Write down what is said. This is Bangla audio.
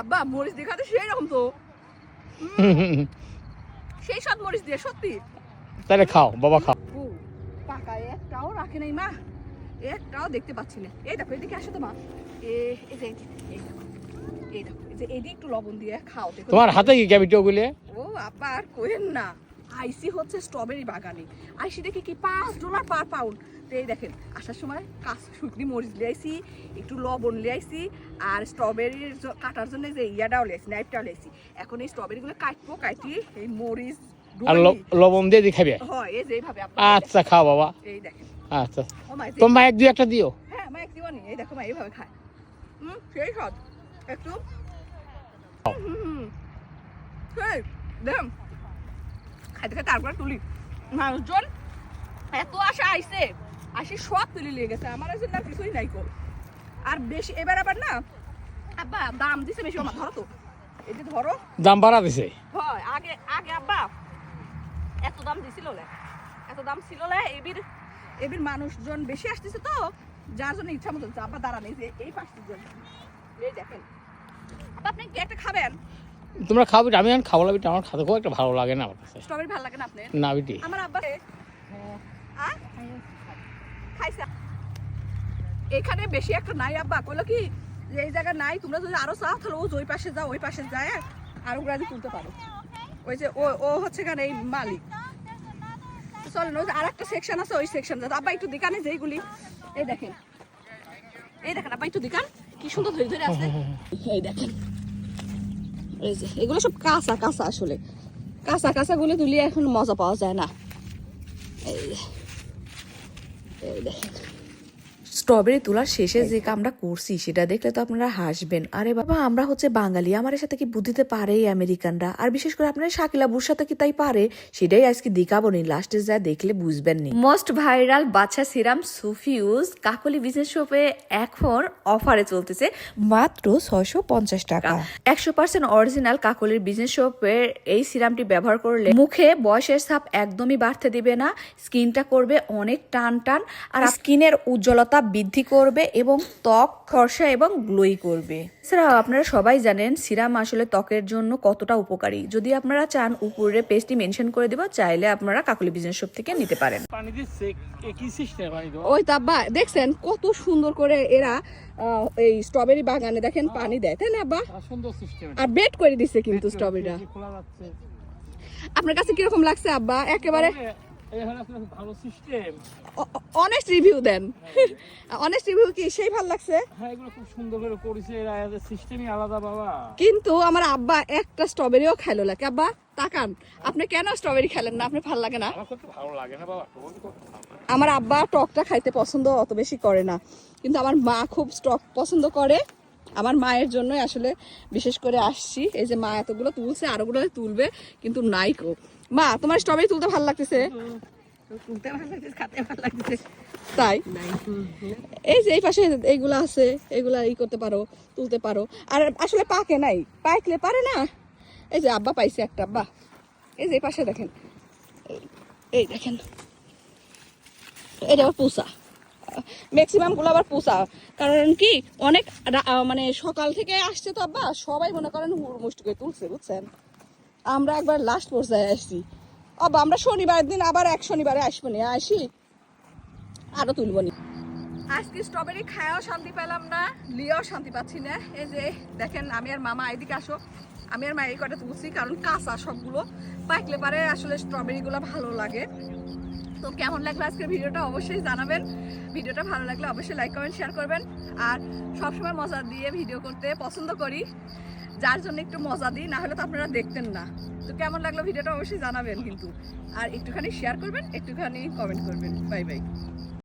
আব্বা মরিচ দিয়ে খাতে সেই রকম তো। সেই সব মরিচ দিয়ে সত্যি। তাহলে খাও বাবা খাও। টাকা একটাও রাখে নাই মা। একটাও দেখতে পাচ্ছি না। এই দেখো এদিকে আসো তো মা। এই যে এই দেখো এই দেখো এই যে এদিকে একটু লবণ দিয়ে খাও দেখো। তোমার হাতে কি ক্যাবিটি ওগুলি ও আপা আর কোয়েন না। আইসি হচ্ছে স্ট্রবেরি বাগানে। আইসি দেখি কি পাঁচ ডলার পার পাউন্ড। এই দেখেন আসার সময় কাঁচ শুকনি মরিচ লিয়াইছি একটু লবণ লিয়াইছি আর স্ট্রবেরির কাটার জন্য যে ইয়াটাও লিয়াইছি নাইফটাও লিয়াইছি এখন এই স্ট্রবেরিগুলো কাটবো কাটি এই মরিচ আর লবণ দিয়ে দিয়ে খাবে হয় এই যে এইভাবে আচ্ছা খাও বাবা। এই দেখেন। আচ্ছা। ও মা তোমার মা এক দুই একটা দিও। হ্যাঁ মা একটু নি এই দেখো মা এইভাবে খায়। হুম সেই স্বাদ। একটু। হুম। সেই দেখ খাইতে খাইতে তারপরে তুলি। মানুষজন এত আশা আইছে। আসি সব তুলি লেগে গেছে আমার জন্য আর কিছুই নাই কো। আর বেশি এবার আবার না আব্বা দাম দিছে বেশি আমার ধরো তো। এই যে ধরো। দাম বাড়া দিছে? হয় আগে আগে আব্বা এত দাম দিছিল লে এত দাম ছিল লে এবির এবির মানুষজন বেশি আসতেছে তো যার জন্য ইচ্ছা মতো আব্বা দাঁড়ান এই যে এই পাশটির জন্য এই দেখেন। আব্বা আপনি কি একটা খাবেন? তোমরা খাও বিটি আমি এখন খাব না আমার খাতে খুব একটা ভালো লাগে না আমার কাছে। স্ট্রবেরি ভালো লাগে না আপনার? না বিটি। আমার আব্বা? খাইছা। এখানে বেশি একটা নাই, আব্বা। কইলো কি এই জায়গা নাই, তোমরা যদি আরও চাও, তাহলে ও ওই পাশে যাও, ওই পাশে যায়, আরও গ্রাজি তুলতে পারো। ওই যে ও ও হচ্ছে এখানে এই মালিক। চলেন, ওই আর একটা সেকশন আছে, ওই সেকশন আব্বা, একটু দোকানে যেইগুলি এই দেখেন। এই দেখেন, আব্বা, একটু দোকান। কি সুন্দর ধরে ধরে আছে। এই দেখেন। এই যে, এগুলো সব কাঁচা কাঁচা আসলে। কাঁচা কাঁচা গুলো তুলিয়ে এখন মজা পাওয়া যায় না। এই যে। এই দেখেন স্ট্রবেরি তোলার শেষে যে কামটা করছি সেটা দেখলে তো আপনারা হাসবেন। আরে বাবা আমরা হচ্ছে বাঙালি আমার সাথে কি বুদ্ধিতে পারে এই আমেরিকানরা? আর বিশেষ করে আপনারা শাকিলাবুর সাথে কি তাই পারে? সেটাই আজকে দেখাবো নি লাস্টে যা দেখলে বুঝবেন নি। মোস্ট ভাইরাল বাচ্চা সিরাম সুফিউজ কাকলি বিজনেস শপে এখন অফারে চলতেছে মাত্র ছয়শো পঞ্চাশ টাকা। একশো পার্সেন্ট অরিজিনাল কাকলির বিজনেস শপের এই সিরামটি ব্যবহার করলে মুখে বয়সের ছাপ একদমই বাড়তে দিবে না স্কিনটা করবে অনেক টান টান আর স্কিনের উজ্জ্বলতা বৃদ্ধি করবে এবং ত্বক ফর্সা এবং গ্লোই করবে। এছাড়াও আপনারা সবাই জানেন সিরাম আসলে ত্বকের জন্য কতটা উপকারী। যদি আপনারা চান উপরে পেস্টটি মেনশন করে দিব চাইলে আপনারা কাকলি বিজনেস শপ থেকে নিতে পারেন। ওই তাব্বা দেখছেন কত সুন্দর করে এরা এই স্ট্রবেরি বাগানে দেখেন পানি দেয় তাই না আব্বা? সুন্দর সিস্টেম আর বেড করে দিচ্ছে কিন্তু স্ট্রবেরিটা। আপনার কাছে কীরকম লাগছে আব্বা? একেবারে ভালো সিস্টেম অনেস্ট রিভিউ দেন। অনেস্ট রিভিউ কি? সেই ভালো লাগছে? হ্যাঁ এগুলো খুব সুন্দর করে করেছে এরা এদের সিস্টেমই আলাদা বাবা। কিন্তু আমার আব্বা একটা স্ট্রবেরিও খাইলো লাগে। আব্বা তাকান। আপনি কেন স্ট্রবেরি খেলেন না? আপনি ভালো লাগে না? ভালো লাগে না বাবা তোমার করতে ভালো লাগে। আমার আব্বা টকটা খাইতে পছন্দ অত বেশি করে না। কিন্তু আমার মা খুব স্টক পছন্দ করে। আমার মায়ের জন্যই আসলে বিশেষ করে আসছি। এই যে মা এতগুলো তুলছে আরোগুলো তুলবে কিন্তু নাই কো। মা তোমার স্ট্রবেরি তুলতে ভালো লাগতেছে? তুলতে ভালো লাগতেছে খাতে ভালো তাই? এই যে এই পাশে এইগুলা আছে এগুলা ই করতে পারো তুলতে পারো। আর আসলে পাকে নাই পাইকলে পারে না। এই যে আব্বা পাইছে একটা আব্বা এই যে এই পাশে দেখেন এই- এই দেখেন। এটা আবার পুষা ম্যাক্সিমামগুলো আবার পোষা। কারণ কি, অনেক মানে সকাল থেকে আসছে তো আব্বা, সবাই মনে করেন হুড়মুষ্টি করে তুলছে, বুঝছেন? আমরা একবার লাস্ট পর্যায়ে আসছি। আব্বা, আমরা শনিবার দিন আবার এক শনিবারে আসব নি, আসি? আরও তুলবো নি। আজকে স্ট্রবেরি খায়াও শান্তি পেলাম না লিয়াও শান্তি পাচ্ছি না। এই যে দেখেন, আমি আর মামা এদিকে আসো। আমি আর মা এই কটা তুলছি, কারণ কাঁচা সবগুলো। পাকলে পারে আসলে স্ট্রবেরিগুলো ভালো লাগে। তো কেমন লাগল আজকের ভিডিওটা অবশ্যই জানাবেন। ভিডিওটা ভালো লাগলে অবশ্যই লাইক কমেন্ট শেয়ার করবেন। আর সবসময় মজা দিয়ে ভিডিও করতে পছন্দ করি। যার জন্য একটু মজা দিই, না হলে তো আপনারা দেখতেন না। তো কেমন লাগল ভিডিওটা অবশ্যই জানাবেন কিন্তু। আর একটুখানি শেয়ার করবেন, একটুখানি কমেন্ট করবেন। Bye bye